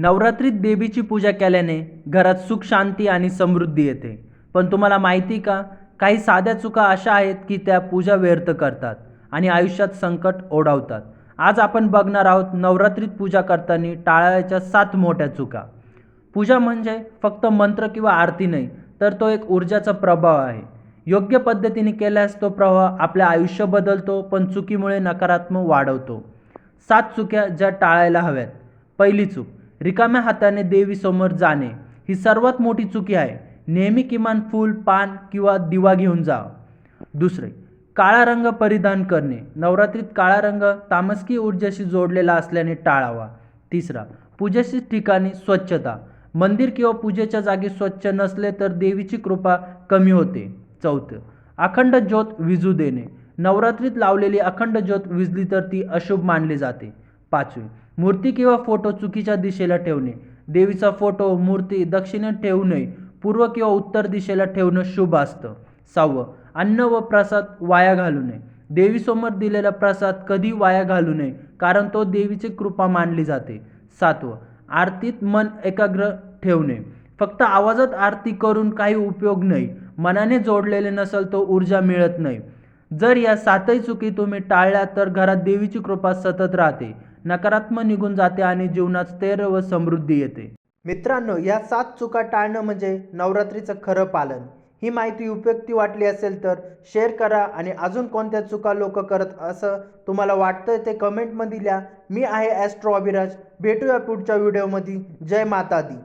नवरात्रीत देवीची पूजा केल्याने घरात सुख शांती आणि समृद्धी येते. पण तुम्हाला माहिती का? काही साध्या चुका अशा आहेत की त्या पूजा व्यर्थ करतात आणि आयुष्यात संकट ओढावतात. आज आपण बघणार आहोत नवरात्रीत पूजा करताना टाळायच्या सात मोठ्या चुका. पूजा म्हणजे फक्त मंत्र किंवा आरती नाही तर तो एक ऊर्जाचा प्रभाव आहे. योग्य पद्धतीने केल्यास तो प्रभाव आपले आयुष्य बदलतो पण चुकीमुळे नकारात्मक वाढवतो. सात चुक्या ज्या टाळायला हव्यात. पहिली चूक रिकाम्या हाताने देवीसमोर जाणे ही सर्वात मोठी चुकी आहे. नेहमी किमान फूल पान किंवा दिवा घेऊन जा. दुसरे काळा रंग परिधान करणे. नवरात्रीत काळा रंग तामसकी ऊर्जाशी जोडलेला असल्याने टाळावा. तिसरा पूजेची ठिकाणी स्वच्छता. मंदिर किंवा पूजेच्या जागी स्वच्छ नसले तर देवीची कृपा कमी होते. चौथं अखंड ज्योत विजू देणे. नवरात्रीत लावलेली अखंड ज्योत विजली तर ती अशुभ मानली जाते. पाचवी. मूर्ती किंवा फोटो चुकीच्या दिशेला ठेवणे. देवीचा फोटो मूर्ती दक्षिणेत ठेवू नये. पूर्व किंवा उत्तर दिशेला ठेवणं शुभ असतं. सहावं. अन्न व प्रसाद वाया घालू नये. देवीसमोर दिलेला प्रसाद कधी वाया घालू नये कारण तो देवीची कृपा मानली जाते. सातवं. आरतीत मन एकाग्र ठेवणे. फक्त आवाजात आरती करून काही उपयोग नाही. मनाने जोडलेले नसेल तो ऊर्जा मिळत नाही. जर या सातही चुकी तुम्ही टाळल्या तर घरात देवीची कृपा सतत राहते. नकारात्मक निघून जाते आणि जीवनात स्थैर्य व समृद्धी येते. मित्रांनो या सात चुका टाळणं म्हणजे नवरात्रीचं खरं पालन. ही माहिती उपयुक्ती वाटली असेल तर शेअर करा आणि अजून कोणत्या चुका लोक करत असं तुम्हाला वाटतं ते कमेंटमध्ये लिहा. मी आहे ॲस्ट्रो अभिराज भेटूया पुढच्या व्हिडिओमध्ये जय माता दी.